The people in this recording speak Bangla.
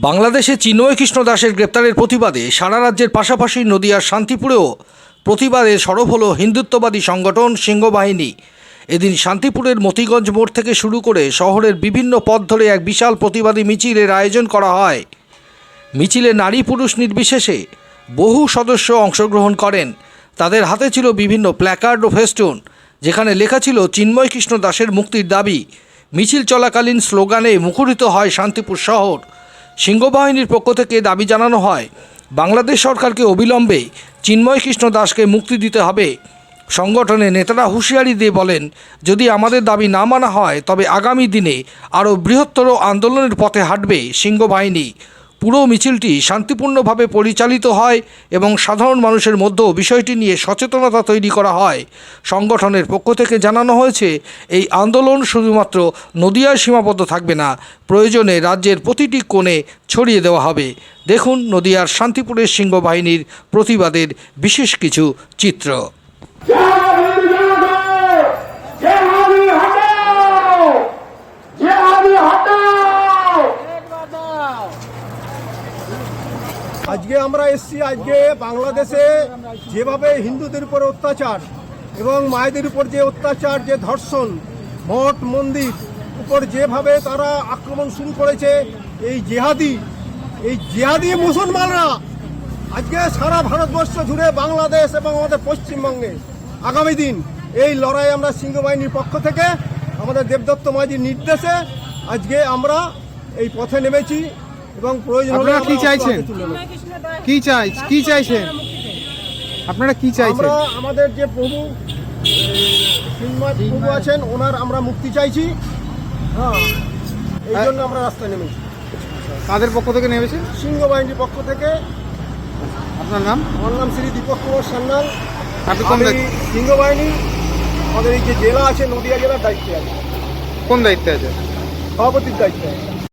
বাংলাদেশে চিন্ময় কৃষ্ণ দাসের গ্রেপ্তারের প্রতিবাদে সারা রাজ্যের পাশাপাশি নদিয়ার শান্তিপুরেও প্রতিবাদে সরব হল হিন্দুত্ববাদী সংগঠন সিংহবাহিনী। এদিন শান্তিপুরের মতিগঞ্জ মোড় থেকে শুরু করে শহরের বিভিন্ন পথ ধরে এক বিশাল প্রতিবাদী মিছিলের আয়োজন করা হয়। মিছিলে নারী পুরুষ নির্বিশেষে বহু সদস্য অংশগ্রহণ করেন। তাদের হাতে ছিল বিভিন্ন প্ল্যাকার্ড ও ফেস্টুন, যেখানে লেখা ছিল চিন্ময় কৃষ্ণ দাসের মুক্তির দাবি। মিছিল চলাকালীন স্লোগানে মুখরিত হয় শান্তিপুর শহর। সিংহবাহিনীর পক্ষ থেকে দাবি জানানো হয়, বাংলাদেশ সরকারকে অবিলম্বে চিন্ময় কৃষ্ণ দাসকে মুক্তি দিতে হবে। সংগঠনের নেতারা হুঁশিয়ারি দিয়ে বলেন, যদি আমাদের দাবি না মানা হয়, তবে আগামী দিনে আরও বৃহত্তর আন্দোলনের পথে হাঁটবে সিংহবাহিনী। পুরো মিছিলটি শান্তিপূর্ণভাবে পরিচালিত হয় এবং সাধারণ মানুষের মধ্যেও বিষয়টি নিয়ে সচেতনতা তৈরি করা হয়। সংগঠনের পক্ষ থেকে জানানো হয়েছে, এই আন্দোলন শুধুমাত্র নদিয়ায় সীমাবদ্ধ থাকবে না, প্রয়োজনে রাজ্যের প্রতিটি কোণে ছড়িয়ে দেওয়া হবে। দেখুন নদিয়ার শান্তিপুরের সিংহবাহিনীর প্রতিবাদের বিশেষ কিছু চিত্র জেহাদি হটাও জেহাদি হটাও আজকে আমরা এসছি, আজকে বাংলাদেশে যেভাবে হিন্দুদের উপর অত্যাচার এবং মায়েদের উপর যে অত্যাচার, যে ধর্ষণ, মঠ, মন্দির উপর যেভাবে তারা আক্রমণ শুরু করেছে, এই জেহাদি এই জেহাদি মুসলমানরা আজকে সারা ভারতবর্ষ জুড়ে বাংলাদেশ এবং আমাদের পশ্চিমবঙ্গে আগামী দিন এই লড়াই আমরা সিংহবাহিনীর পক্ষ থেকে আমাদের দেবদত্ত মাঝির নির্দেশে আজকে আমরা এই পথে নেমেছি। এবং প্রয়োজন আপনারা কি চাইছেন? কি চাই কি চাইছেন? আপনারা কি চাইছেন? আমাদের যে প্রভু প্রভু আছেন ওনার আমরা মুক্তি চাইছি। হ্যাঁ এই জন্য আমরা রাস্তায় নেমেছি। কাদের পক্ষ থেকে নেমেছেন? সিংহ বাহিনীর পক্ষ থেকে। আপনার নাম? আমার নাম শ্রী দীপক কুমার সান্যাল। আপনি কোন সিংহ বাহিনী আমাদের এই যে জেলা আছে নদিয়া জেলার দায়িত্বে আছে। কোন দায়িত্বে আছে সভাপতির দায়িত্বে আছে।